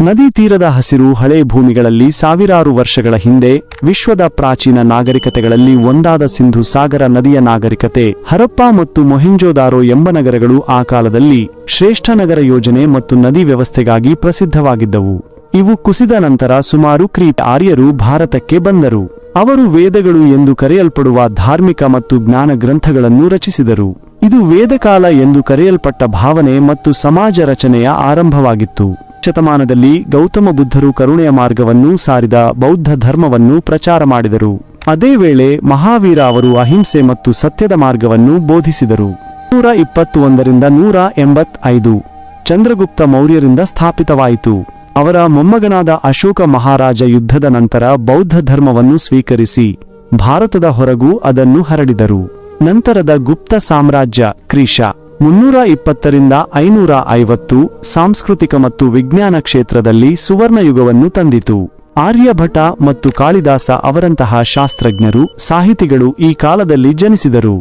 ನದಿ ತೀರದ ಹಸಿರು ಹಳೆ ಭೂಮಿಗಳಲ್ಲಿ ಸಾವಿರಾರು ವರ್ಷಗಳ ಹಿಂದೆ ವಿಶ್ವದ ಪ್ರಾಚೀನ ನಾಗರಿಕತೆಗಳಲ್ಲಿ ಒಂದಾದ ಸಿಂಧು ಸಾಗರ ನದಿಯ ನಾಗರಿಕತೆ. ಹರಪ್ಪ ಮತ್ತು ಮೊಹೆಂಜೋದಾರೋ ಎಂಬ ನಗರಗಳು ಆ ಕಾಲದಲ್ಲಿ ಶ್ರೇಷ್ಠ ನಗರ ಯೋಜನೆ ಮತ್ತು ನದಿ ವ್ಯವಸ್ಥೆಗಾಗಿ ಪ್ರಸಿದ್ಧವಾಗಿದ್ದವು. ಇವು ಕುಸಿದ ನಂತರ ಸುಮಾರು ಕ್ರೀಟ್ ಆರ್ಯರು ಭಾರತಕ್ಕೆ ಬಂದರು. ಅವರು ವೇದಗಳು ಎಂದು ಕರೆಯಲ್ಪಡುವ ಧಾರ್ಮಿಕ ಮತ್ತು ಜ್ಞಾನ ಗ್ರಂಥಗಳನ್ನು ರಚಿಸಿದರು. ಇದು ವೇದಕಾಲ ಎಂದು ಕರೆಯಲ್ಪಟ್ಟ ಭಾವನೆ ಮತ್ತು ಸಮಾಜ ರಚನೆಯ ಆರಂಭವಾಗಿತ್ತು. ಶತಮಾನದಲ್ಲಿ ಗೌತಮ ಬುದ್ಧರು ಕರುಣೆಯ ಮಾರ್ಗವನ್ನು ಸಾರಿದ ಬೌದ್ಧ ಧರ್ಮವನ್ನು ಪ್ರಚಾರ ಮಾಡಿದರು. ಅದೇ ವೇಳೆ ಮಹಾವೀರ ಅವರು ಅಹಿಂಸೆ ಮತ್ತು ಸತ್ಯದ ಮಾರ್ಗವನ್ನು ಬೋಧಿಸಿದರು. ನೂರ ಇಪ್ಪತ್ತೊಂದರಿಂದ ನೂರ ಎಂಬತ್ತೈದು ಚಂದ್ರಗುಪ್ತ ಮೌರ್ಯರಿಂದ ಸ್ಥಾಪಿತವಾಯಿತು. ಅವರ ಮೊಮ್ಮಗನಾದ ಅಶೋಕ ಮಹಾರಾಜ ಯುದ್ಧದ ನಂತರ ಬೌದ್ಧ ಧರ್ಮವನ್ನು ಸ್ವೀಕರಿಸಿ ಭಾರತದ ಹೊರಗೂ ಅದನ್ನು ಹರಡಿದರು. ನಂತರದ ಗುಪ್ತ ಸಾಮ್ರಾಜ್ಯ ಕ್ರಿಶ ಮುನ್ನೂರ ಇಪ್ಪತ್ತರಿಂದ ಐನೂರ ಐವತ್ತು ಸಾಂಸ್ಕೃತಿಕ ಮತ್ತು ವಿಜ್ಞಾನ ಕ್ಷೇತ್ರದಲ್ಲಿ ಸುವರ್ಣಯುಗವನ್ನು ತಂದಿತು. ಆರ್ಯಭಟ ಮತ್ತು ಕಾಳಿದಾಸ ಅವರಂತಹ ಶಾಸ್ತ್ರಜ್ಞರು, ಸಾಹಿತಿಗಳು ಈ ಕಾಲದಲ್ಲಿ ಜನಿಸಿದರು.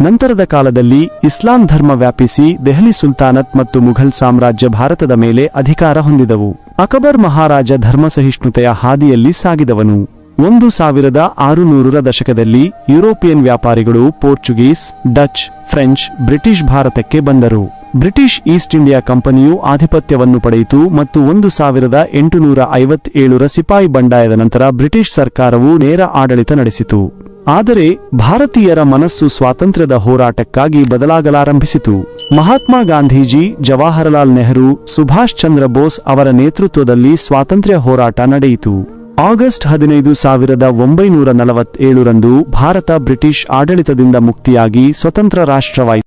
ನಂತರದ ಕಾಲದಲ್ಲಿ ಇಸ್ಲಾಂ ಧರ್ಮ ವ್ಯಾಪಿಸಿ ದೆಹಲಿ ಸುಲ್ತಾನತ್ ಮತ್ತು ಮುಘಲ್ ಸಾಮ್ರಾಜ್ಯ ಭಾರತದ ಮೇಲೆ ಅಧಿಕಾರ ಹೊಂದಿದವು. ಅಕಬರ್ ಮಹಾರಾಜ ಧರ್ಮಸಹಿಷ್ಣುತೆಯ ಹಾದಿಯಲ್ಲಿ ಸಾಗಿದವನು. ಒಂದು ಸಾವಿರದ ಆರುನೂರರ ದಶಕದಲ್ಲಿ ಯುರೋಪಿಯನ್ ವ್ಯಾಪಾರಿಗಳು ಪೋರ್ಚುಗೀಸ್, ಡಚ್, ಫ್ರೆಂಚ್, ಬ್ರಿಟಿಷ್ ಭಾರತಕ್ಕೆ ಬಂದರು. ಬ್ರಿಟಿಷ್ ಈಸ್ಟ್ ಇಂಡಿಯಾ ಕಂಪನಿಯು ಆಧಿಪತ್ಯವನ್ನು ಪಡೆಯಿತು ಮತ್ತು ಒಂದು ಸಾವಿರದ ಎಂಟುನೂರ ಐವತ್ತೇಳರ ಸಿಪಾಯಿ ಬಂಡಾಯದ ನಂತರ ಬ್ರಿಟಿಷ್ ಸರ್ಕಾರವು ನೇರ ಆಡಳಿತ ನಡೆಸಿತು. ಆದರೆ ಭಾರತೀಯರ ಮನಸ್ಸು ಸ್ವಾತಂತ್ರ್ಯದ ಹೋರಾಟಕ್ಕಾಗಿ ಬದಲಾಗಲಾರಂಭಿಸಿತು. ಮಹಾತ್ಮ ಗಾಂಧೀಜಿ, ಜವಾಹರಲಾಲ್ ನೆಹರು, ಸುಭಾಷ್ ಚಂದ್ರ ಬೋಸ್ ಅವರ ನೇತೃತ್ವದಲ್ಲಿ ಸ್ವಾತಂತ್ರ್ಯ ಹೋರಾಟ ನಡೆಯಿತು. ಆಗಸ್ಟ್ ಹದಿನೈದು ಸಾವಿರದ ಒಂಬೈನೂರ ನಲವತ್ತೇಳರಂದು ಭಾರತ ಬ್ರಿಟಿಷ್ ಆಡಳಿತದಿಂದ ಮುಕ್ತಿಯಾಗಿ ಸ್ವತಂತ್ರ ರಾಷ್ಟ್ರವಾಯಿತು.